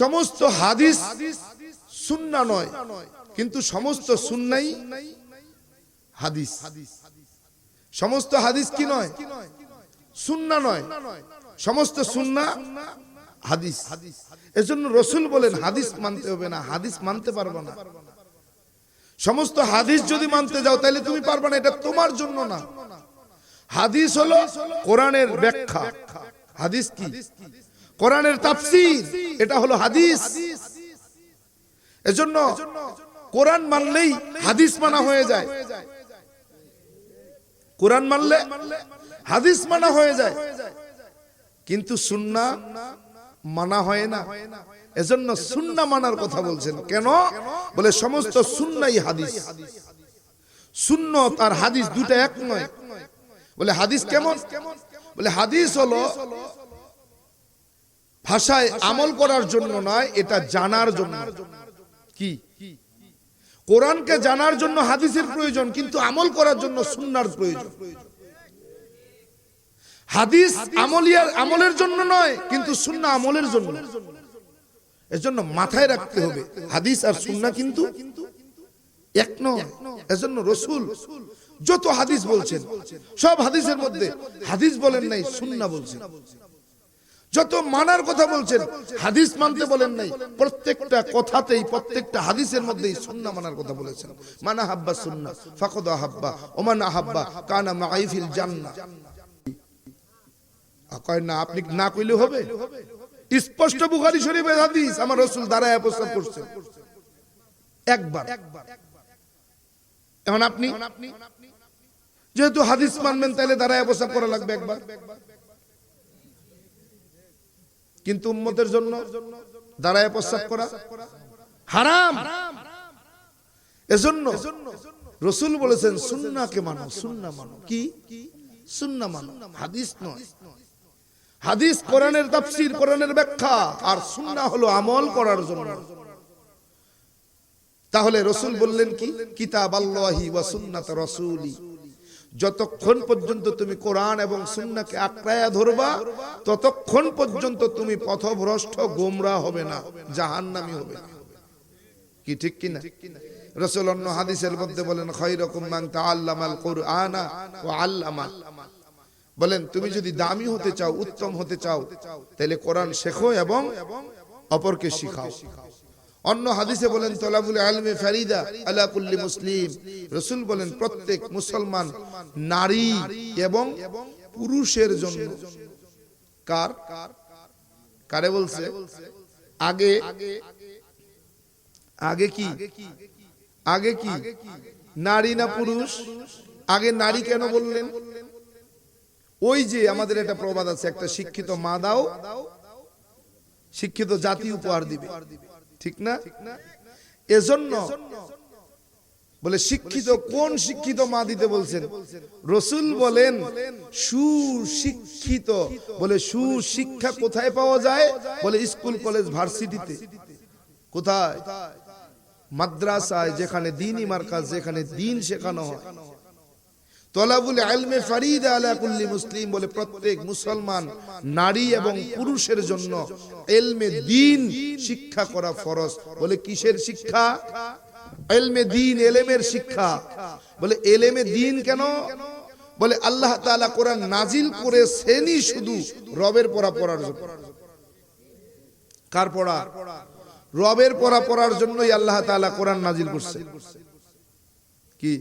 সমস্ত হাদিস সুন্না নয়, কিন্তু সমস্ত সুন্নাই হাদিস। সমস্ত হাদিস কি নয়? সুন্না নয়, সমস্ত সুন্না হাদিস। এজন্য রসুল বলেন, হাদিস মানতে হবে না, হাদিস মানতে পারবে না। সমস্ত হাদিস যদি মানতে যাও, তাহলে তুমি পারবে না, এটা তোমার জন্য না। হাদিস হলো কোরআনের ব্যাখ্যা। হাদিস কি? কোরআনের তাফসীর, এটা হলো হাদিস। এজন্য কোরআন মানলেই হাদিস মানা হয়ে যায়। কোরআন মানলে হাদিস মানা হয়ে যায়। কিন্তু সুন্না মানা হয় না। এজন্য সুন্না মানার কথা বলছেন। কেন? বলে সমস্ত সুন্নাই হাদিস। সুন্নত আর হাদিস দুটা এক নয়। বলে হাদিস কেমন? বলে হাদিস হলো ভাষায় আমল করার জন্য নয় এটা জানার জন্য। কি? কোরআনকে জানার জন্য হাদিসের প্রয়োজন কিন্তু আমল করার জন্য সুন্নার প্রয়োজন। হাদিস আমলিয়ার আমলের জন্য নয় কিন্তু সুন্না আমলের জন্য। এর জন্য। মাথায় রাখতে হবে হাদিস আর সুন্না কিন্তু এক নয়। এজন্য রসুল যত হাদিস বলছেন সব হাদিসের মধ্যে হাদিস বলেন নাই সুন্না বলছেন। যত মানার কথা বলছেন, হাদিস মানতে বলেন নাই, প্রত্যেকটা কথাতেই, প্রত্যেকটা হাদিসের মধ্যেই সুন্না মানার কথা বলেছেন। মানা হাব্বা সুন্না ফাকদ হাব্বা ওমান আহাব্বা, কানা মাইফিল জান্না কয় না, আপনি না কইলে হবে? স্পষ্ট বুখারী শরীফের হাদিস আমার রাসূল দাঁড়ায় প্রস্তাব করছেন। একবার। এখন আপনি? যেহেতু হাদিস মানবেন, তাহলে দাঁড়ায় প্রস্তাব করা লাগবে একবার। কিন্তু উম্মতের জন্য দাঁড়ায় প্রস্তাব করা হারাম। এজন্য রসুল বলেছেন, সুন্নাকে মানো, সুন্না মানো। কি? সুন্না মানো। হাদিস নয়। হাদিস কোরআনের তাফসীর, কোরআনের ব্যাখ্যা। আর সুন্নাহ হলো আমল করার জন্য। তাহলে রসুল বললেন কি? কিতাব আল্লাহি ওয়া সুন্নাত রাসূলি। যতক্ষণ পর্যন্ত তুমি কোরআন এবং সুন্নাকে আঁকড়ায়া ধরবা, ততক্ষণ পর্যন্ত তুমি পথভ্রষ্ট গোমরা হবে না, জাহান্নামী হবে না। কি ঠিক কিনা? রসুল অন্য হাদিসের মধ্যে বলেন বলেন, তুমি যদি দামি হতে চাও, উত্তম হতে চাও, তাহলে কোরআন শেখো এবং অপরকে শিখাও। অন্য হাদিসে বলেন, তলাবুল আলমে ফারিদা আলা কুল্লি মুসলিম। রসুল বলেন, প্রত্যেক মুসলমান নারী এবং পুরুষের জন্য। কার? কারে বলছে? আগে আগে কি? আগে কি? নারী না পুরুষ? আগে নারী কেন বললেন? ওই যে আমাদের একটা প্রবাদ আছে, একটা শিক্ষিত মা দাও, শিক্ষিত জাতি উপহার দিবে। ঠিক না? এজন্য বলে শিক্ষিত কোন শিক্ষিত মা দিতে বলছেন? রসুল বলেন সুশিক্ষিত। বলে সুশিক্ষা কোথায় পাওয়া যায়? বলে স্কুল কলেজ ভার্সিটিতে। কোথায়? মাদ্রাসায় যেখানে দিনই মার্কাজ যেখানে দিন শেখানো হয়। তলাবুল আলমে ফারিদ আলা কুল্লি মুসলিম বলে প্রত্যেক মুসলমান নারী এবং পুরুষের জন্য এলমে দিন শিক্ষা করা ফরজ। বলে কিসের শিক্ষা? এলমে দিন এলেমের শিক্ষা। বলে এলেমে দিন কেন? বলে আল্লাহ তাআলা কোরআন নাজিল করে সেনি শুধু রবের পড়া পড়ার জন্য। কার পড়া? রবের পড়া পড়ার জন্যই আল্লাহ তাআলা কোরআন নাজিল করছে। কি?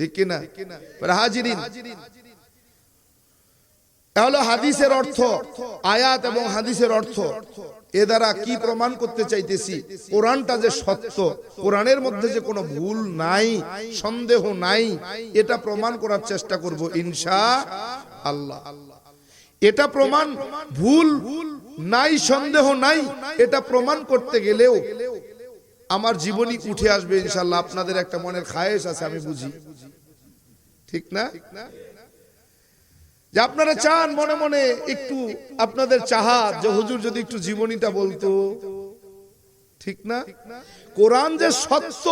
ঠিক কিনা? হাজিরিন, তাহলে হাদিসের অর্থ, আয়াত এবং হাদিসের অর্থ, এ দ্বারা কি প্রমাণ করতে চাইতেছি? কোরআনটা যে সত্য, কোরআনের মধ্যে যে কোনো ভুল নাই, সন্দেহ নাই, এটা প্রমাণ করার চেষ্টা করব ইনশা আল্লাহ। এটা প্রমাণ, ভুল নাই, সন্দেহ নাই, এটা প্রমাণ করতে গেলেও আমার জীবনী উঠে আসবে ইনশাল্লাহ আপনাদের একটা মনের খায়েশ আছে, আমি বুঝি। ঠিক না? যে আপনারা চান মনে মনে একটু আপনাদের চাহাত যে হুজুর যদি একটু জীবনীটা বলতো। ঠিক না? কোরআন যে সত্য,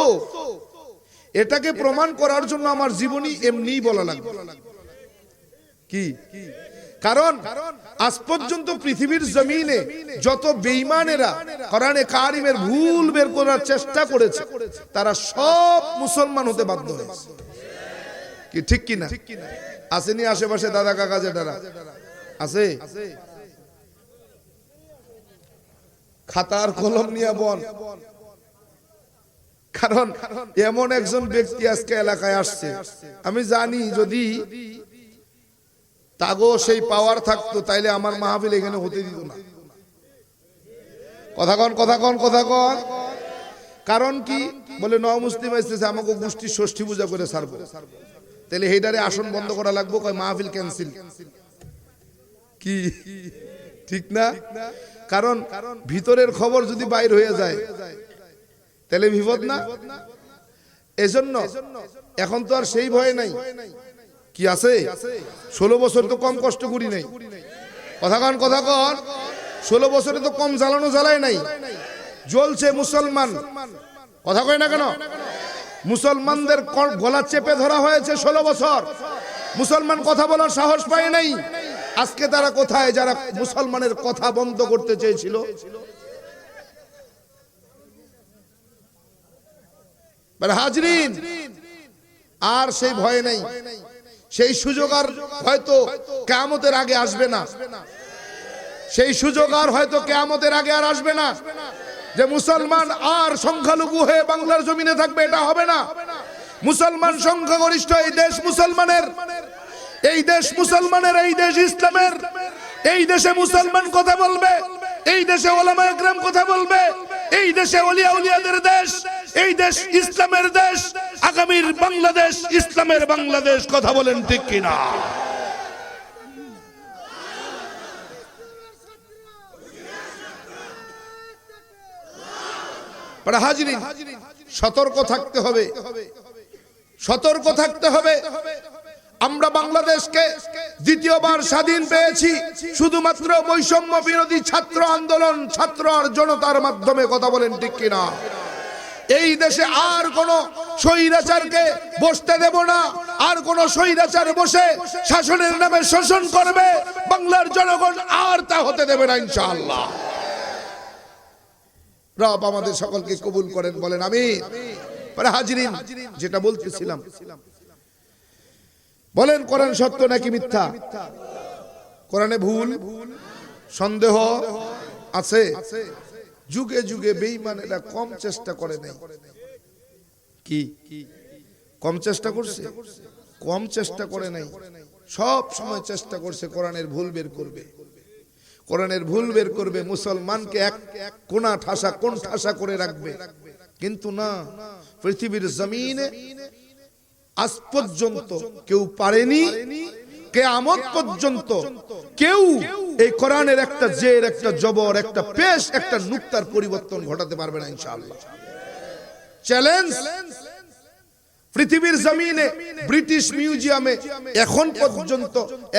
এটাকে প্রমাণ করার জন্য আমার জীবনী এমনি বলা লাগবে। কি? কারণ আজ পর্যন্ত পৃথিবীর জমিনে যত বেইমানেরা কোরআনে কারিমের ভুল বের করার চেষ্টা করেছে, তারা সব মুসলমান হতে বাধ্য হয়েছে। কি ঠিক কি না আসেনি আশেপাশে দাদা কাকা জেঠারা? আছে? খাতার কলম নিয়ে বন কারণ এমন একজন ব্যক্তি আজকে এলাকায় আসছে। আমি জানি যদি তাগো সেই পাওয়ার থাকতো, তাইলে আমার মাহফিল এখানে হতে দিত না। কথা কন কথা কন কথা কন। কারণ কি? বলে ন মুসলিম আসতেছে, আমাকে গোষ্ঠী ষষ্ঠী পূজা করে সারবো তাহলে হেডারে আসন বন্ধ করা লাগবো, কয় মাহফিল ক্যান্সেল কি? ঠিক না? কারণ ভিতরের খবর যদি বাইর হয়ে যায় তাহলে বিপদ না? এজন্য এখন তো আর সেই ভয় নাই। কি আছে? ষোলো বছর তো কম কষ্ট করি নাই। কথা কন কথা কন। ষোলো বছরে তো কম জ্বালানো জ্বালায় নাই। জ্বলছে মুসলমান। কথা কয় না কেন? মুসলমানদের গলা চেপে ধরা হয়েছে ষোলো বছর। মুসলমান কথা বলার সাহস পায় নাই। আজকে তারা কোথায়? যারা মুসলমানের কথা বন্ধ করতে চেয়েছিল। হাজরিন, আর সেই ভয় নেই। সেই সুযোগ আর হয়তো কেয়ামতের আগে আসবে না। সেই সুযোগ আর হয়তো কেয়ামতের আগে আর আসবে না। যে মুসলমান আর সংখ্যালঘু হয়ে বাংলার জমিনে থাকবে, এটা হবে না। মুসলমান সংখ্যাগরিষ্ঠ এই দেশ মুসলমানের। এই দেশ মুসলমানের, এই দেশ ইসলামের। এই দেশে মুসলমান কথা বলবে, এই দেশে ওলামা একরাম কথা বলবে। এই দেশে অলিয়া উলিয়াদের দেশ, এই দেশ ইসলামের দেশ, আগামীর বাংলাদেশ, ইসলামের বাংলাদেশ, কথা বলেন ঠিক কিনা? হাজিরিন, সতর্ক থাকতে হবে। সতর্ক থাকতে হবে। আমরা বাংলাদেশকে দ্বিতীয়বার স্বাধীন পেয়েছি। শুধুমাত্র বৈষম্য বিরোধী ছাত্র আন্দোলন, ছাত্র আর জনতার মাধ্যমে কথা বলেন ঠিক কিনা? এই দেশে আর কোন স্বৈরাচারকে বসতে দেব না। আর কোন স্বৈরাচার বসে শাসনের নামে শোষণ করবে। বাংলার জনগণ আর তা হতে দেবে না ইনশাআল্লাহ। রব আমাদের সকলকে কবুল করেন, বলেন আমি পরে হাজিরিন, যেটা বলতেছিলাম বলেন, কোরআন সত্য নাকি মিথ্যা? কোরআনে ভুল, সন্দেহ আছে? যুগে যুগে বেঈমানেরা কম চেষ্টা করে নাই। কি? কম চেষ্টা করছে? কম চেষ্টা করে নাই। সব সময় চেষ্টা করছে কোরআনের ভুল বের করবে। কোরআনের ভুল বের করবে, মুসলমানকে এক কোনা ঠাসা, কোন ঠাসা করে রাখবে? কিন্তু না, পৃথিবীর জমিনে আজ পর্যন্ত কেউ পারেনি, কেয়ামত পর্যন্ত কেউ এই কোরআনের একটা জের, একটা জবর, একটা পেশ, একটা নুক্তার পরিবর্তন ঘটাতে পারবে না, ইনশাআল্লাহ। চ্যালেঞ্জ পৃথিবীর জমিনে ব্রিটিশ মিউজিয়ামে এখন পর্যন্ত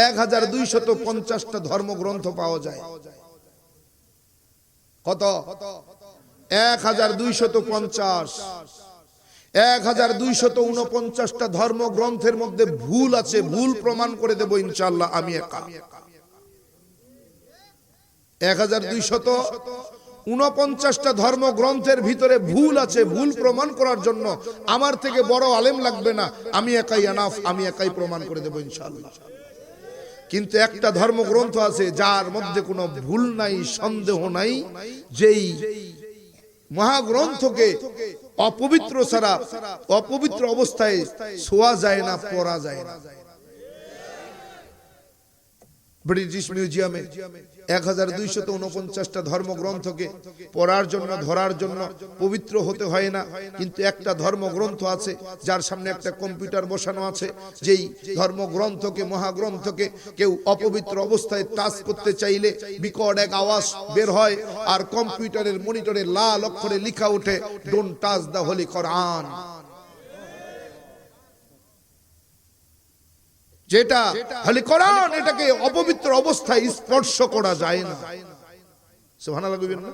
এক হাজার দুইশত পঞ্চাশটা ধর্মগ্রন্থ পাওয়া যায়। কত? এক হাজার দুইশত পঞ্চাশ। এক হাজার দুইশত উনপঞ্চাশটা ধর্মগ্রন্থের মধ্যে ভুল আছে, ভুল প্রমাণ করে দেব ইনশাল্লাহ আমি একা। হাজার দুইশত উনপঞ্চাশটা ধর্মগ্রন্থের ভিতরে ভুল আছে, ভুল প্রমাণ করার জন্য আমার থেকে বড় আলেম লাগবে না, আমি একাই আনাফ আমি একাই প্রমাণ করে দেব ইনশাল্লাহ কিন্তু একটা ধর্মগ্রন্থ আছে, যার মধ্যে কোনো ভুল নাই, সন্দেহ নাই, যেই মহাগ্রন্থকে অপবিত্র ছাড়া অপবিত্র অবস্থায় শোয়া যায় না পড়া যায় না। ব্রিটিশ মিউজিয়ামে এক হাজার দুইশত উনপঞ্চাশটা ধর্মগ্রন্থকে পড়ার জন্য, ধরার জন্য পবিত্র হতে হয় না। কিন্তু একটা ধর্মগ্রন্থ আছে, যার সামনে একটা কম্পিউটার বসানো আছে, যেই ধর্মগ্রন্থকে, মহাগ্রন্থকে কেউ অপবিত্র অবস্থায় টাচ করতে চাইলে বিকট এক আওয়াজ বের হয় আর কম্পিউটারের মনিটরে লাল অক্ষরে লেখা ওঠে don't touch the holy Quran যেটা খালি কোরআন, এটাকে অপবিত্র অবস্থায় স্পর্শ করা যায় না। সুবহানাল্লাহ কইবেন না?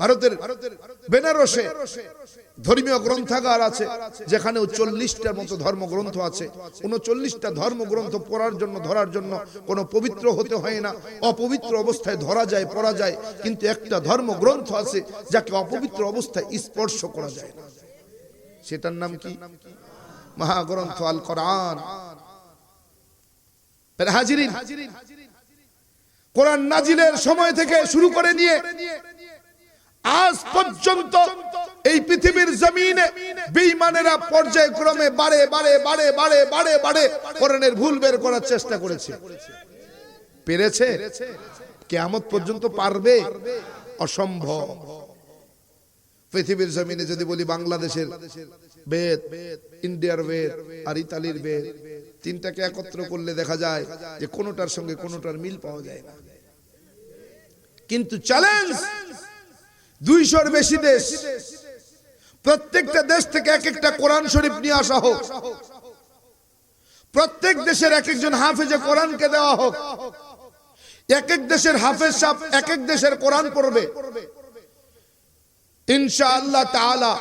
ভারতের বেনারসে ধর্মীয় গ্রন্থাগার আছে, যেখানেও চল্লিশটার মতো ধর্মগ্রন্থ আছে। উনচল্লিশটা ধর্মগ্রন্থ পড়ার জন্য, ধরার জন্য কোনো পবিত্র হতে হয় না। অপবিত্র অবস্থায় ধরা যায়, পড়া যায়, কিন্তু একটা ধর্মগ্রন্থ আছে যাকে অপবিত্র অবস্থায় স্পর্শ করা যায় না। সেটার নাম কি? মহাগ্রন্থ আল কোরআন। কোরআন নাজিলের সময় থেকে শুরু করে নিয়ে আজ পর্যন্ত এই পৃথিবীর জমিনে বেঈমানেরা পর্যায়ক্রমে বাড়ে বাড়ে বাড়ে বাড়ে বাড়ে বাড়ে কোরআনের ভুল বের করার চেষ্টা করেছে। পেরেছে? কেয়ামত পর্যন্ত পারবে? অসম্ভব। পৃথিবীর জমিনে যদি বলি বাংলাদেশের বেদ ইন্ডিয়ার বেদ, আর ইতালির বেদ। তিনটাকে একত্র করলে দেখা যায় যে কোনোটার সঙ্গে কোনোটার মিল পাওয়া যায় না। কিন্তু চ্যালেঞ্জ দুইশোর বেশি দেশ, প্রত্যেকটা দেশ থেকে এক একটা কোরআন শরীফ নিয়ে আসা হোক, প্রত্যেক দেশের এক একজন হাফেজে কোরআনকে দেওয়া হোক এক এক দেশের হাফেজ সাহেব এক এক দেশের কোরআন পড়বে। ইনশাআল্লাহ তাআলা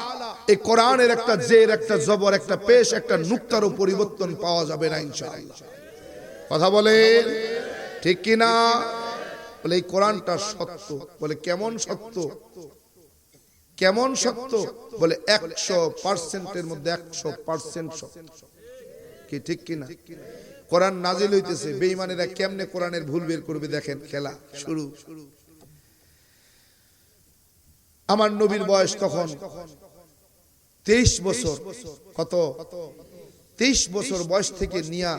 এই কোরআনের একটা জের, একটা জবর, একটা পেশ, একটা নুক্তারও পরিবর্তন পাওয়া যাবে না ইনশাআল্লাহ। কথা বলে ঠিক কি না বলে এই কোরআনটা সত্য। বলে কেমন সত্য? কেমন সত্য? বলে একশো পার্সেন্টের মধ্যে একশো পার্সেন্ট সত্য। কি ঠিক কি না কোরআন নাজিল হইতেছে, বেঈমানেরা কেমনে কোরআনের ভুল বের করবে দেখেন, খেলা শুরু। আমার নবীর বয়স তখন তেইশ বছর। কত? তেইশ বছর বয়স থেকে নিয়া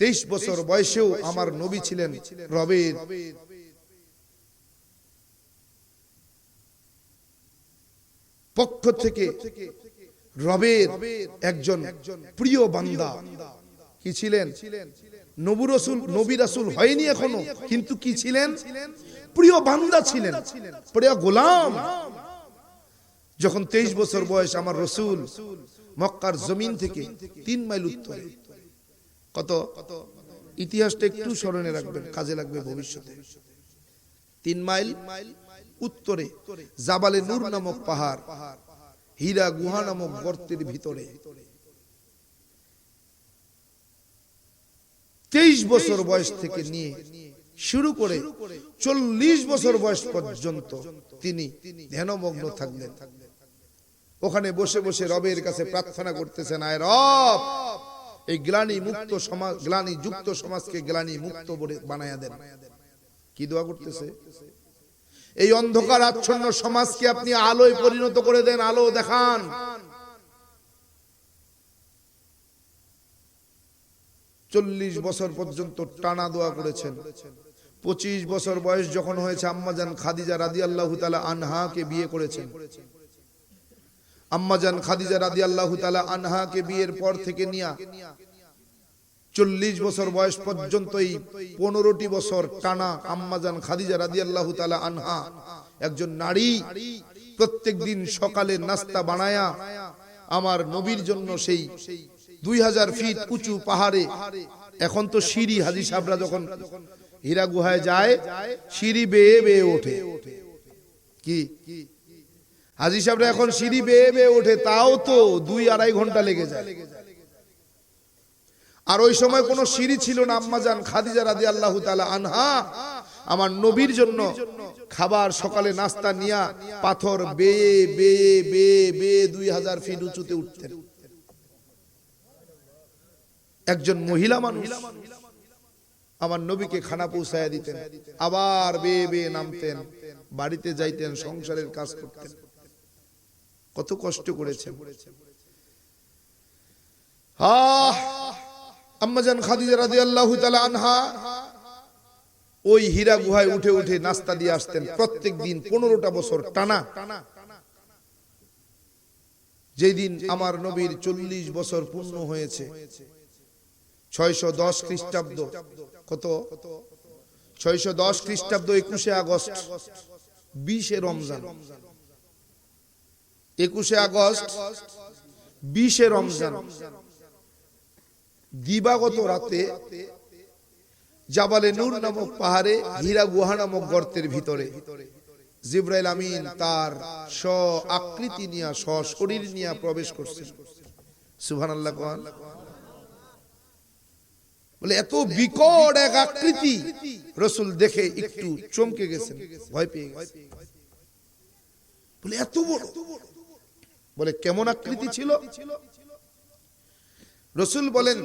তেইশ বছর বয়সেও আমার নবী ছিলেন রবের। পক্ষ থেকে রবের একজন প্রিয় বান্দা। কি ছিলেন? নবু রসুল নবী রাসুল হয়নি এখনও কিন্তু কি ছিলেন? প্রিয় বান্দা ছিলেন। প্রিয় গোলাম। যখন তেইশ বছর বয়স আমার রসুল মক্কার জমিন থেকে তিন মাইল উত্তরে। কত? ইতিহাসটা একটু স্মরণে রাখবেন, কাজে লাগবে ভবিষ্যতে। তিন মাইল উত্তরে জাবালে নূর নামক পাহাড়, হীরা গুহা নামক গর্তের ভিতরে। তেইশ বছর বয়স থেকে নিয়ে শুরু করে চল্লিশ বছর বয়স পর্যন্ত তিনি ধ্যানমগ্ন থাকলেন। ওখানে বসে বসে রবের কাছে প্রার্থনা করতেছেন, আয় রব, এই গ্লানি মুক্ত সমাজ, গ্লানি যুক্ত সমাজকে গ্লানি মুক্ত বানায়া দেন। কি দোয়া করতেছে? এই অন্ধকার আচ্ছন্ন সমাজকে আপনি আলোয় পরিণত করে দেন, আলো দেখান। চল্লিশ বছর পর্যন্ত টানা দোয়া করেছেন। পঁচিশ বছর বয়স যখন হয়েছে আম্মাজান খাদিজা রাদি আল্লাহ আনহাকে বিয়ে করেছেন। আম্মাজান খাদিজা রাদি আল্লাহ তালা আনহাকে বিয়ের পর থেকে নিয়া চল্লিশ বছর বয়স পর্যন্ত এই পনেরোটি বছর টানা আম্মাজান খাদিজা রাদি আল্লাহ তালা আনহা একজন নারী, প্রত্যেক দিন সকালে নাস্তা বানায়া আমার নবীর জন্য সেই দুই হাজার ফিট উঁচু পাহাড়ে, এখন তো সিঁড়ি, হাজি সাবরা যখন হীরা গুহায় যায়, সিঁড়ি বেয়ে বেয়ে ওঠে। কি? হাজি সাহেবরা এখন সিঁড়ি বেয়ে বেয়ে ওঠে, তাও তো দুই আড়াই ঘণ্টা লেগে যায়। আর ওই সময় কোনো সিঁড়ি ছিল না আম্মাজান খাদিজা রাদি আল্লাহ আনহা, আমার নবীর জন্য খাবার সকালে নাস্তা নিয়া পাথর বেয়ে বেয়ে বেয়ে বেয়ে দুই হাজার ফিট উঁচুতে উঠতেন। একজন মহিলা মানুষ আমার নবীকে খানা পৌঁছায় দিতেন, আবার বেয়ে বেয়ে নামতেন, বাড়িতে যাইতেন, সংসারের কাজ করতেন। কত কষ্ট করেছেন আম্মাজান খাদিজা রাদিয়াল্লাহু তাআলা আনহা ওই হীরা গুহায় উঠে উঠে নাস্তা দিয়ে আসতেন প্রত্যেক দিন পনেরোটা বছর টানা। যেদিন আমার নবীর চল্লিশ বছর পূর্ণ হয়েছে। ছয়শো দশ খ্রিস্টাব্দ। কত? ছয়শো দশ খ্রিস্টাব্দ একুশে আগস্ট বিশে রমজান। একুশে আগস্ট, বিশে রমজান। দিবাগত রাতে জাবালে নূর নামক পাহাড়ে হীরা গুহা নামক গর্তের ভিতরে জিব্রাইল আমিন তার স্ব আকৃতি স্ব শরীর প্রবেশ করছেন। সুহান আল্লাহ বলে এত বিকট এক আকৃতি রসুল দেখে একটু চমকে গেছেন, ভয় পেয়ে গেছেন। বলে এত বড় বলে কেমন আকৃতি ছিল? রসুল বলেন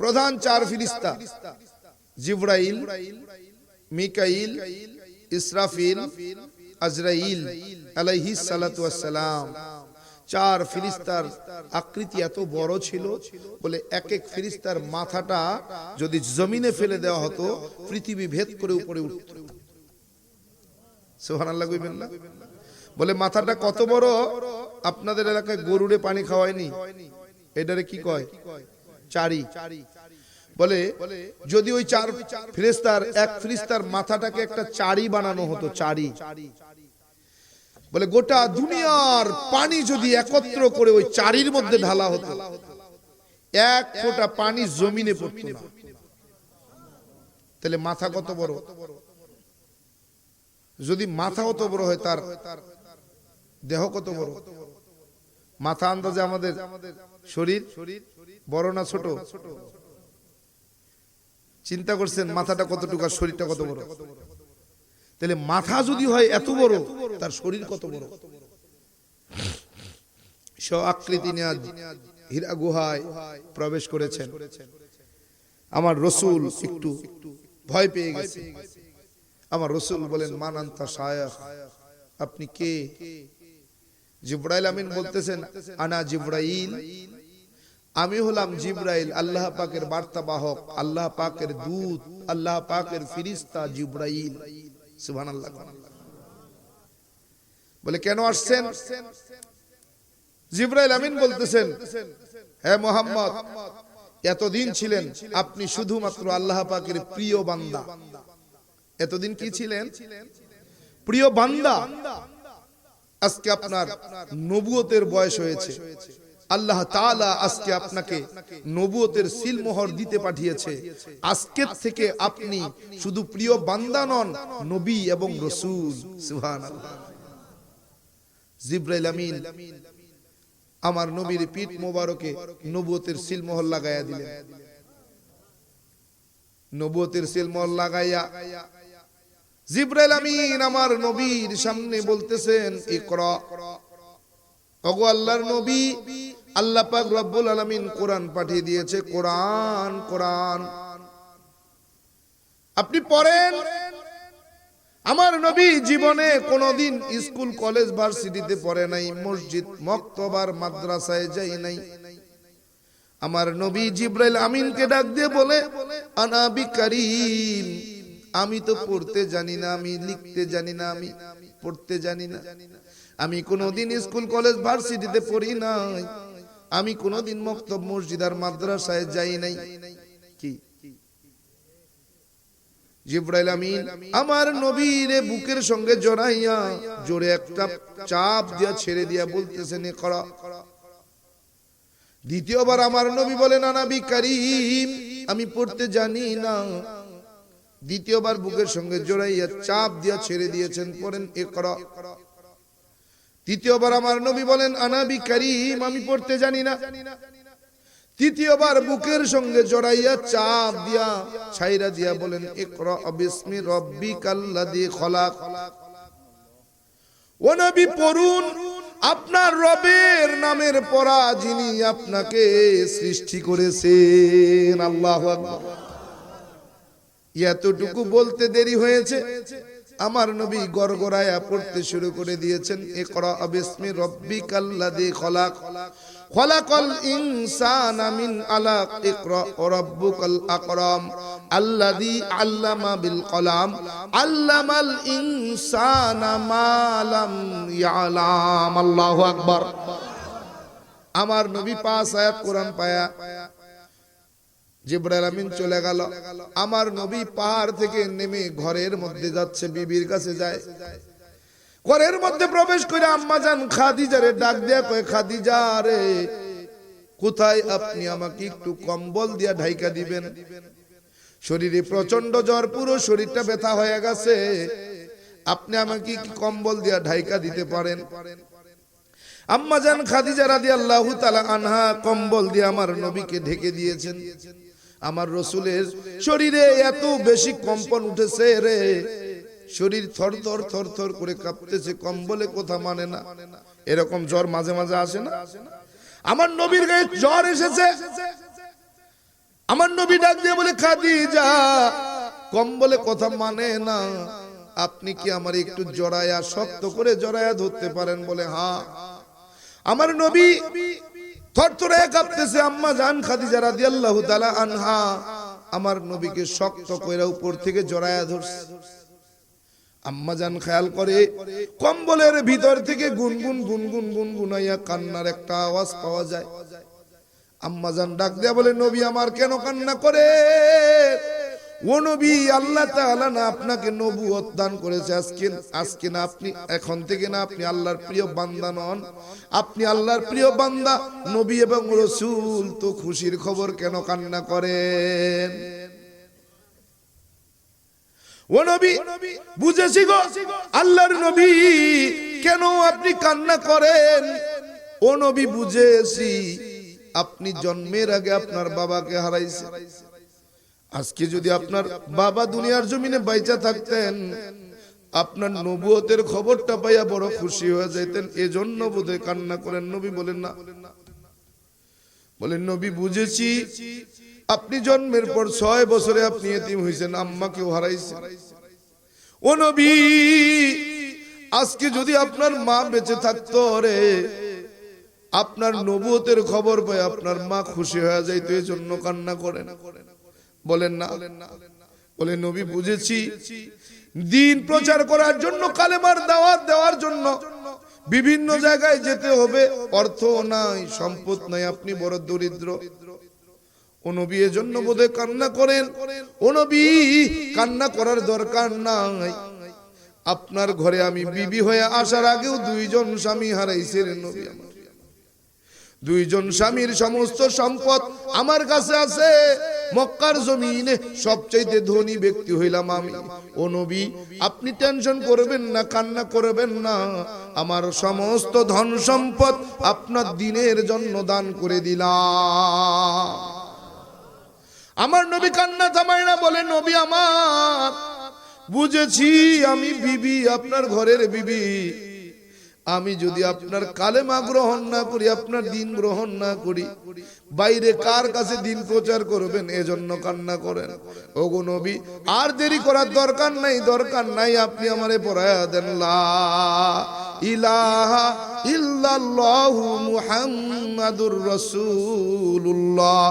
প্রধান চার ফিরিস্তা জিব্রাইল মিকাইল ইসরাফিল আজরাইল আলাইহি সালাতু ওয়াসসালাম। চার ফিরিস্তার আকৃতি এত বড় ছিল বলে এক এক ফিরিস্তার মাথাটা যদি জমিনে ফেলে দেওয়া হতো পৃথিবী ভেদ করে উপরে উঠত। সুবহানাল্লাহ কইবেন না? বলে, মাথাটা কত বড়? আপনাদের এলাকায় গরুরে পানি খাওয়ায়নি? এটারে কি কয়? চারি। বলে, যদি ওই চার ফিরিস্তার এক ফিরিস্তার মাথাটাকে একটা চারি বানানো হতো, চারি। বলে, গোটা দুনিয়ার পানি যদি একত্র করে ওই চারির মধ্যে ঢালা হতো, এক ফোঁটা পানি জমিনে পড়তো না। তাহলে মাথা কত বড়? যদি মাথা অত বড় হয়, তার দেহ কত বড়? মাথা আন্দাজে আমাদের শরীর বড় না ছোট? চিন্তা করছেন মাথাটা কতটুকু আর শরীরটা কত বড়? তাহলে মাথা যদি হয় এত বড়, তার শরীর কত বড়? স্ব আকৃতি হীরা গুহায় প্রবেশ করেছেন। আমার রসুল একটু ভয় পেয়ে গেছে। আমার রসুল বলেন, মানান্তা শায়খ, আপনি কে? জিব্রাইল আমিন বলতেছেন, আনা জিব্রাইল। আমি হলাম জিব্রাইল, আল্লাহ পাকের বার্তা বাহক আল্লাহ পাকের দূত, আল্লাহ পাকের ফিরিস্তা জিব্রাইল। সুবহানাল্লাহ। বলে, কেন আসছেন? জিব্রাইল আমিন বলতেছেন হ্যাঁ মোহাম্মদ, এতদিন ছিলেন আপনি শুধুমাত্র আল্লাহ পাকের প্রিয় বান্দা। এতদিন কি ছিলেন? প্রিয় বান্দা। আজকে আপনার নবুয়তের বয়স হয়েছে। আল্লাহ তাআলা আজকে আপনাকে নবুয়তের সিলমোহর দিতে পাঠিয়েছে। আজকের থেকে আপনি শুধু প্রিয় বান্দা নন, নবী এবং রসুল। সুবহানাল্লাহ। জিব্রাইল আমিন আমার নবীর পিঠ মোবারকে নবুয়তের সিলমোহর লাগাইয়া দিলেন। নবুয়তের সিলমোহর লাগাইয়া জিব্রাইল আমিন আমার নবীর সামনে বলতেছেন, ইকরা। আল্লাহর নবী, আল্লাহ পাক রব্বুল আলামিন কোরআন পাঠিয়ে দিয়েছে, কোরআন কোরআন। আপনি পড়েন, আমার নবী জীবনে কোনোদিন স্কুল, কলেজ, ভার্সিটিতে পড়ে নাই, মসজিদ, মক্তবার, মাদ্রাসায় যাই নাই। আমার নবী জিব্রাইল আমিনকে ডাক দিয়ে বলে আনাবি কারিম আমি তো পড়তে জানি না, আমি লিখতে জানি না, আমি পড়তে জানি না। আমি কোনোদিন স্কুল, কলেজ, ভার্সিটিতে পড়ি নাই। আমি কোনোদিন মক্তব, মসজিদ আর মাদ্রাসায় যাই নাই। কি? জিব্রাইল আমিন, আমার নবীরে বুকের সঙ্গে জড়াইয়া জোরে একটা চাপ দিয়া ছেড়ে দিয়া বলতেছেন এ করা। দ্বিতীয়বার আমার নবী বলেন আনাবি কারিম, আমি পড়তে জানি না। দ্বিতীয়বার বুকের সঙ্গে জড়াইয়া চাপ দিয়া ছেড়ে দিয়েছেন, পড়েন এ করা তৃতীয়বার আমার নবী বলেন আনাবি কারিম, আমি পড়তে জানি না। তৃতীয়বার বুকের সঙ্গে জড়াইয়া চাপ দিয়া ছাইরা দিয়া বলেন, ইকরা বিসমি রব্বিকাল্লাযী খলাক। ও নবী, পড়ুন, আপনার রবের নামের পড়া যিনি আপনাকে সৃষ্টি করেছেন, আল্লাহ আকবার। এতটুকু বলতে দেরি হয়েছে। আমার নবী গড়গড়ায়া পড়তে শুরু করে দিয়েছেন, ইকরা বিসমি রব্বিকাল্লাযী খলাক, খলাকাল ইকরা আকরাম, আল্লাযী আল্লামা বিল কলাম, আল্লামাল ইনসানা মা লাম ইয়ালাম। আল্লাহু আকবার। আমার নবী পাঁচ আয়াত কোরআন পায়া জিব্রাইল আমিন চলে গেল। আমার নবী পাহাড় থেকে নেমে ঘরের মধ্যে যাচ্ছে, বিবির কাছে যায়। ঘরের মধ্যে প্রবেশ করে আম্মা যান খাদিজারে ডাক দিয়া কয়, খাদিজা রে, কোথায় আপনি আমাকে একটু কম্বল দিয়া ঢাইকা দিবেন? শরীরে প্রচণ্ড জ্বর, পুরো শরীরটা ব্যথা হয়ে গেছে। আপনি আমাকে কি কম্বল দিয়া ঢাইকা দিতে পারেন? আম্মাজান খাদিজা রাদিয়াল্লাহু তাআলা আনহা কম্বল দিয়ে আমার নবীকে ঢেকে দিয়েছেন। আমার রসুলের শরীরে এত বেশি কম্পন উঠেছে রে। শরীর থর থর থর থর করে কাঁপতেছে, কম্বলে কথা মানে না। এরকম জ্বর মাঝে মাঝে আসে না? আমার নবীর গায়ে জ্বর এসেছে। আমার নবী ডাক দিয়ে বলে, খাদিজা, কম্বলে কথা মানে না। আপনি কি আমার একটু জড়ায়া, শক্ত করে জড়ায়া ধরতে পারেন? বলে হ্যাঁ। আমার নবী থরথরে কাঁপতেছে আম্মা জান খাদিজা রাদিয়াল্লাহু তাআলা আনহা। আমার নবীকে শক্ত কইরা উপর থেকে জড়ায়া ধরছে। আম্মা জান খেয়াল করে, কম্বলের ভিতর থেকে গুনগুন গুনগুন গুনগুনাইয়া কান্নার একটা আওয়াজ পাওয়া যায়। আম্মা জান ডাক দেয়া বলে, নবী আমার কেন কান্না করে? আপনাকে করেছে। আজকে আজকে না আপনি এখন থেকে না আপনি আল্লাহর প্রিয় বান্দা নন। আপনি আল্লাহর প্রিয় বান্দা। নবী এবং রসুল তো খুশির খবর কেন কান্না করেন? ও নবী, বুঝেছি গো, আল্লাহর নবী কেন আপনি কান্না করেন? ও নবী, বুঝেছি। আপনি জন্মের আগে আপনার বাবাকে হারাইছেন আজকে যদি আপনার বাবা দুনিয়ার জমিনে বাইচা থাকতেন, আপনার নবুয়তের খবরটা পাইয়া বড় খুশি হয়ে যাইতেন। এজন্য বোধহয় কান্না করেন। নবী বলেন না। বলেন, নবী, বুঝেছি। আপনি জন্মের পর ছয় বছরে আপনি এতিম হয়েছেন আম্মাকেও হারাইছেন ও নবী, আজকে যদি আপনার মা বেঁচে থাকতো রে, আপনার নবুয়তের খবর পায় আপনার মা খুশি হয়ে যাইতো এই জন্য কান্না করে না করেন। বলেন না। বলে, নবী, বুঝেছি। দিন প্রচার করার জন্য, কালেমার দাওয়াত দেওয়ার জন্য বিভিন্ন জায়গায় যেতে হবে। অর্থ নাই, সম্পদ নাই, আপনি বড় দরিদ্র। কান্না করেন। কান্না করার দরকার নাই। আপনার ঘরে আমি বিবি হয়ে আসার আগেও দুইজন স্বামী হারাইছেন নবী দুইজন স্বামীর সমস্ত সম্পদ আমার কাছে আছে। মক্কার জমিনে সবচাইতে ধনী ব্যক্তি হইলাম আমি। ও নবী, আপনি টেনশন করবেন না, কান্না করবেন না। আমার সমস্ত ধন সম্পদ আপনার দিনের জন্য দান করে দিলাম। আমার নবী কান্না থামায় না, বলে, নবী আমার, বুঝেছি আমি বিবি, আপনার ঘরের বিবি। আমি যদি আপনার কালেমা গ্রহণ না করি আপনার দিন গ্রহণ না করি বাইরে কার কাছে দিন প্রচার করবেন? এজন্য কান্না করেন। ওগো নবী আর দেরি করার দরকার নাই দরকার নাই আপনি আমারে পড়ায়া দেন। লা ইলাহা ইল্লাল্লাহু মুহাম্মাদুর রাসূলুল্লাহ।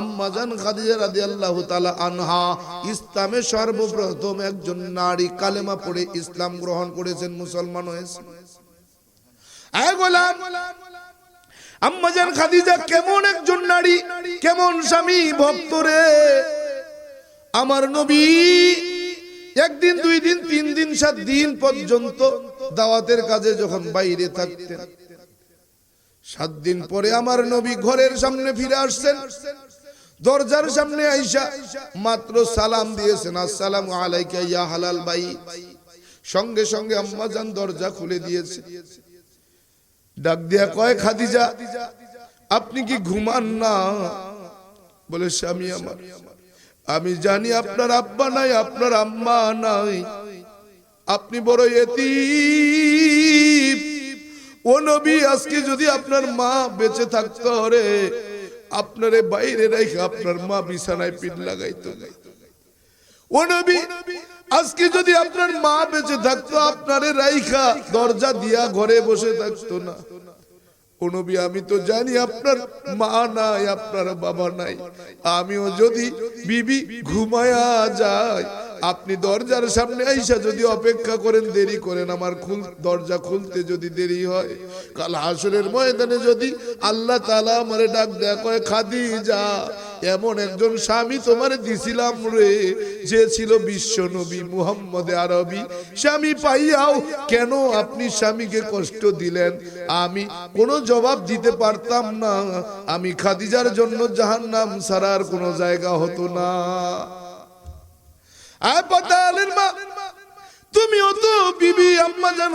আম্মা জান খাদিজা রাদিয়াল্লাহু তাআলা আনহা ইসলামে সর্বপ্রথম একজন নারী কালেমা পড়ে ইসলাম গ্রহণ করেছেন মুসলমান হয়েছেন। আয় খাদিজা কেমন একজন নারী, কেমন স্বামী ভক্ত রে। আমার নবী একদিন, দুই দিন, তিন দিন, সাত দিন পর্যন্ত দাওয়াতের কাজে যখন বাইরে থাকতেন। সাত দিন পরে আমার নবী ঘরের সামনে ফিরে আসছেন। দরজার সামনে আইসা মাত্র সালাম দিয়েছেন, আসসালাম আলাইকা ইয়া হালাল বাই। সঙ্গে সঙ্গে আম্মাজান দরজা খুলে দিয়েছে। ডাক দিয়া কয়, খাদিজা, আপনি কি ঘুমান না? বলে, স্বামী আমার, আমি জানি আপনার আব্বা নাই, আপনার আম্মা নাই। আপনি বড় এতি ও নবী, আজকে যদি আপনার মা বেঁচে থাকতো রে, আপনারে বাইরে রেখে আপনার মা বিছানায় পিঠ লাগাইতো। ও নবী আজকে যদি আপনার মা বেঁচে থাকতো, আপনার রাইখা দরজা দিয়া ঘরে বসে থাকতো না। নবী, আমি তো জানি আপনার মা নাই, আপনার বাবা নাই। আমিও যদি বিবি ঘুমায়া যায় আপনি দরজার সামনে আইসা যদি অপেক্ষা করেন, দেরি করেন। আমার দরজা খুলতে যদি দেরি হয়, কাল হাসরের ময়দানে যদি আল্লাহ তালা আমারে ডাক দেয়া কয় খাদি যা এমন একজন স্বামী তোমার দিছিলাম রে, যে ছিল বিশ্ব নবী মুহাম্মদ আরবি। স্বামী পাইয়াও কেন আপনি স্বামীকে কষ্ট দিলেন? আমি কোনো জবাব দিতে পারতাম না। আমি খাদিজার জন্য জাহান্নাম ছাড়ার কোনো জায়গা হতো না। আয় পদ্মা আলীর মা। তুমিও তো বিবি আম্মা জান